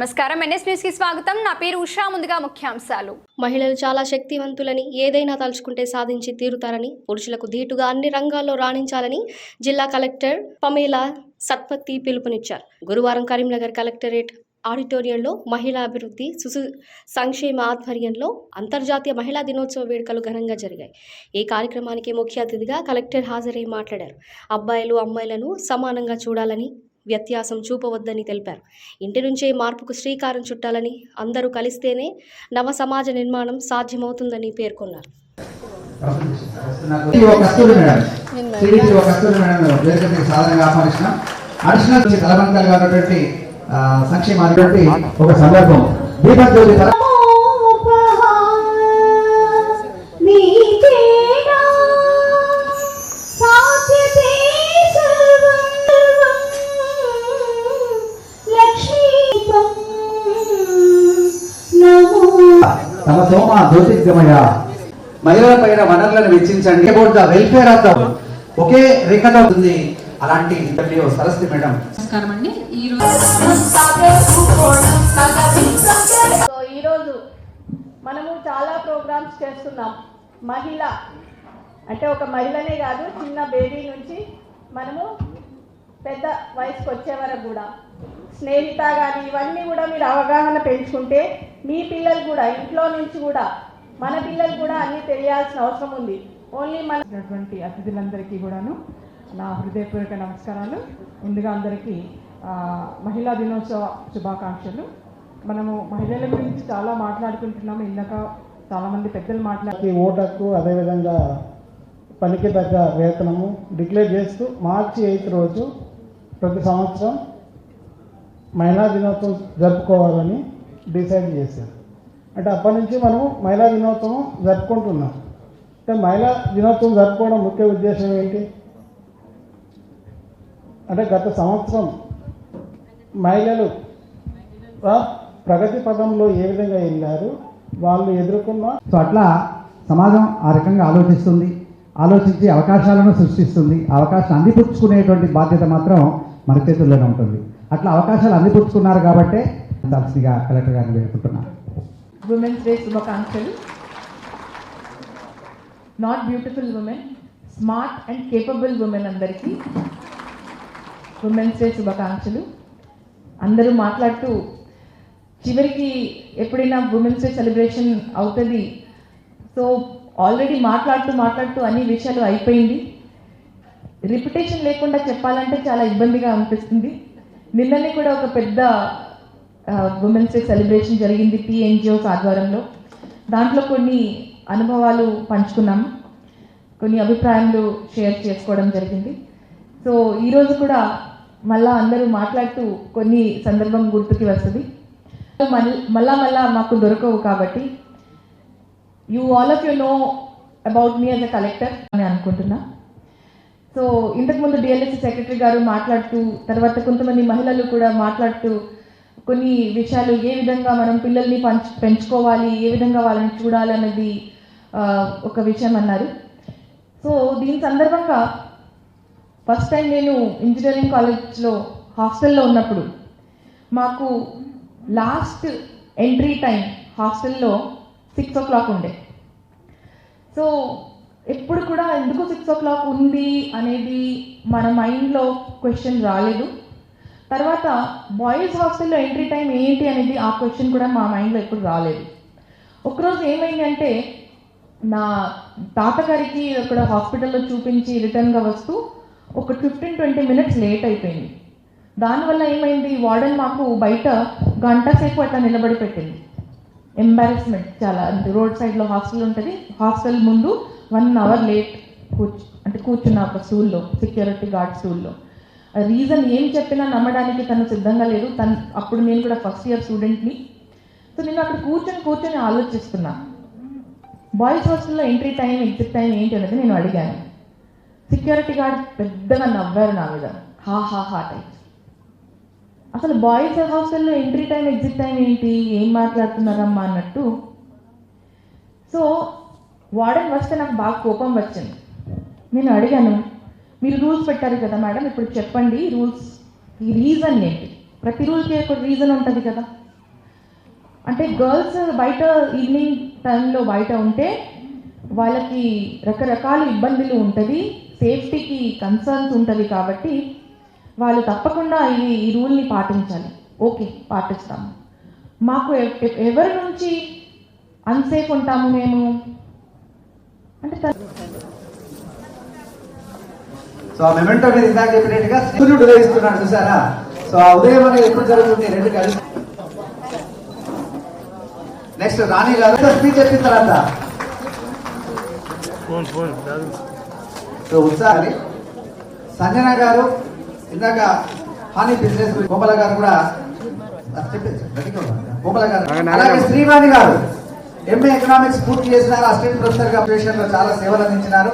నమస్కారం. ఎన్ఎస్ న్యూస్కి స్వాగతం. నా పేరు ఉషా. ముందుగా ముఖ్యాంశాలు. మహిళలు చాలా శక్తివంతులని ఏదైనా తలుచుకుంటే సాధించి తీరుతారని పురుషులకు ధీటుగా అన్ని రంగాల్లో రాణించాలని జిల్లా కలెక్టర్ పమేలా సత్పతి పిలుపునిచ్చారు. గురువారం కరీంనగర్ కలెక్టరేట్ ఆడిటోరియంలో మహిళా అభివృద్ధి శిశు సంక్షేమ ఆధ్వర్యంలో అంతర్జాతీయ మహిళా దినోత్సవ వేడుకలు ఘనంగా జరిగాయి. ఈ కార్యక్రమానికి ముఖ్య అతిథిగా కలెక్టర్ హాజరై మాట్లాడారు. అబ్బాయిలు అమ్మాయిలను సమానంగా చూడాలని వ్యత్యాసం చూపవద్దని తెలిపారు. ఇంటి నుంచే మార్పుకు శ్రీకారం చుట్టాలని అందరూ కలిస్తేనే నవ సమాజ నిర్మాణం సాధ్యమవుతుందని పేర్కొన్నారు. సంక్షేమ ఒక తమ సోమ జ్యోతిర్గమయ మహిళల పైన వనరులను వెచ్చించండి. About the welfare of the ఒకే రేఖతో ఉంది అలాంటి ఇంటర్వ్యూ సరస్వతి మేడం. నమస్కారం అండి. ఈరోజు సో ఈరోజు మనము చాలా ప్రోగ్రామ్స్ చేస్తున్నాం. మహిళ అంటే ఒక మహిళనే కాదు చిన్న బేబీ నుంచి మనము పెద్ద వయసుకు వచ్చే వరకు కూడా. స్నేహిత కానీ ఇవన్నీ కూడా మీరు అవగాహన పెంచుకుంటే మీ పిల్లలు కూడా ఇంట్లో నుంచి కూడా మన పిల్లలు కూడా అన్నీ తెలియాల్సిన అవసరం ఉంది. ఓన్లీ మన ఉన్నటువంటి అతిథులందరికీ కూడాను నా హృదయపూర్వక నమస్కారాలు. ముందుగా అందరికీ ఆ, మహిళా దినోత్సవ శుభాకాంక్షలు. మనము మహిళల గురించి చాలా మాట్లాడుకుంటున్నాము. ఇందాక చాలామంది పెద్దలు మాట్లాడు ఈ ఓటకు అదేవిధంగా పనికి తగ్గ వేతనము డిక్లేర్ చేస్తూ మార్చి ఎయిత్ రోజు ప్రతి సంవత్సరం మహిళా దినోత్సవం జరుపుకోవాలని డిసైడ్ చేశారు. అంటే అప్పటి నుంచి మనము మహిళా దినోత్సవం జరుపుకుంటున్నాం. అంటే మహిళా దినోత్సవం జరుపుకోవడం ముఖ్య ఉద్దేశం ఏంటి? అంటే గత సంవత్సరం మహిళలు ప్రగతి పదంలో ఏ విధంగా వెళ్ళారు? వాళ్ళు ఎదుర్కొన్న సో అట్లా సమాజం ఆ రకంగా ఆలోచిస్తుంది. ఆలోచించి అవకాశాలను సృష్టిస్తుంది. ఆ అవకాశం అందిపుచ్చుకునేటువంటి బాధ్యత మాత్రం మన చేతుల్లోనే ఉంటుంది. అట్లా అవకాశాలు అందిపుచ్చుకున్నారు కాబట్టే దాల్సిగా కలెక్టర్ గారిని వేడుకుంటున్నాను. ఉమెన్స్ డే శుభాకాంక్షలు. Not beautiful women smart and capable women అందరికీ ఉమెన్స్ డే శుభాకాంక్షలు. అందరూ మాట్లాడుతూ చివరికి ఎప్పుడైనా ఉమెన్స్ డే సెలబ్రేషన్ అవుతుంది. సో ఆల్రెడీ మాట్లాడుతూ మాట్లాడుతూ అన్ని విషయాలు అయిపోయింది. రిపిటేషన్ లేకుండా చెప్పాలంటే చాలా ఇబ్బందిగా అనిపిస్తుంది. నిన్ననే కూడా ఒక పెద్ద ఉమెన్స్ డే సెలబ్రేషన్ జరిగింది టీఎన్జిఓస్ ఆధ్వర్యంలో. దాంట్లో కొన్ని అనుభవాలు పంచుకున్నాము కొన్ని అభిప్రాయాలు షేర్ చేసుకోవడం జరిగింది. సో ఈరోజు కూడా మళ్ళా అందరూ మాట్లాడుతూ కొన్ని సందర్భం గుర్తుకి వస్తుంది. మళ్ళా మళ్ళా మాకు దొరకవు కాబట్టి you all of you know about me as a collector అని అనుకుంటున్నా. సో ఇంతకుముందు డిఎల్ఎస్సి సెక్రటరీ గారు మాట్లాడుతూ తర్వాత కొంతమంది మహిళలు కూడా మాట్లాడుతూ కొన్ని విషయాలు ఏ విధంగా మనం పిల్లల్ని పంచ్ పెంచుకోవాలి ఏ విధంగా వాళ్ళని చూడాలన్నది ఒక విషయం అన్నారు. సో దీని సందర్భంగా ఫస్ట్ టైం నేను ఇంజనీరింగ్ కాలేజ్లో హాస్టల్లో ఉన్నప్పుడు మాకు లాస్ట్ ఎంట్రీ టైం హాస్టల్లో సిక్స్ ఓ క్లాక్ ఉండే. సో ఎప్పుడు కూడా ఎందుకు సిక్స్ ఓ క్లాక్ ఉంది అనేది మన మైండ్లో క్వశ్చన్ రాలేదు. తర్వాత బాయ్స్ హాస్టల్లో ఎంట్రీ టైం ఏంటి అనేది ఆ క్వశ్చన్ కూడా మా మైండ్లో ఎప్పుడు రాలేదు. ఒకరోజు ఏమైందంటే నా తాతగారికి అక్కడ హాస్పిటల్లో చూపించి రిటర్న్గా వస్తూ ఒక ఫిఫ్టీన్ ట్వంటీ మినిట్స్ లేట్ అయిపోయింది. దానివల్ల ఏమైంది? వార్డెన్ మాకు బయట గంట సేపు అట్లా నిలబడి పెట్టింది. ఎంబారెస్మెంట్ చాలా అంటే రోడ్ సైడ్లో హాస్టల్ ఉంటుంది. హాస్టల్ ముందు వన్ అవర్ లేట్ కూర్చు అంటే కూర్చున్న ఒక స్టూల్లో సెక్యూరిటీ గార్డ్ స్టూల్లో. రీజన్ ఏం చెప్పినా నమ్మడానికి తను సిద్ధంగా లేదు. తను అప్పుడు నేను కూడా ఫస్ట్ ఇయర్ స్టూడెంట్ని సో నేను అక్కడ కూర్చొని కూర్చొని ఆలోచిస్తున్నా. బాయ్స్ హాస్టల్లో ఎంట్రీ టైం ఎగ్జిట్ టైం ఏంటి అనేది నేను అడిగాను. సెక్యూరిటీ గార్డ్ పెద్దగా నవ్వారు నా మీద. హా హా హా టైప్ అసలు బాయ్స్ హాస్టల్లో ఎంట్రీ టైం ఎగ్జిట్ టైం ఏంటి? ఏం మాట్లాడుతున్నారమ్మా అన్నట్టు. సో వార్డెన్ వస్తే నాకు బాగా కోపం వచ్చింది. నేను అడిగాను మీరు రూల్స్ పెట్టారు కదా మేడం ఇప్పుడు చెప్పండి రూల్స్ ఈ రీజన్ ఏంటి? ప్రతి రూల్కి ఒక రీజన్ ఉంటుంది కదా. అంటే గర్ల్స్ బయట ఈవినింగ్ టైంలో బయట ఉంటే వాళ్ళకి రకరకాల ఇబ్బందులు ఉంటుంది సేఫ్టీకి కన్సర్న్స్ ఉంటుంది కాబట్టి వాళ్ళు తప్పకుండా ఈ ఈ రూల్ని పాటించాలి. ఓకే పాటిస్తాము. మాకు ఎ- ఎవరి నుంచి అన్సేఫ్ ఉంటాము మేము? అంటే సో ఆ మెమెంటో మీద ఇందాక చెప్పినట్టుగా సూర్యుడు ఉదయిస్తున్నాడు చూసారా సో ఆ ఉదయం అనేది ఎప్పుడు జరుగుతుంది? రెండు కలిసి. నెక్స్ట్ రాణి గారు. స్పీచ్ చెప్పిన తర్వాత. సో ఉత్సాహాలి సంజన గారు ఇందాక హాని బిజినెస్ కోమల గారు కూడా కోమల గారు. అలాగే శ్రీవాణి గారు. ఎంఏ ఎకనామిక్స్ పూర్తి చేసినారు. అసిస్టెంట్ ప్రొఫెసర్గా లో చాలా సేవలు అందించినారు.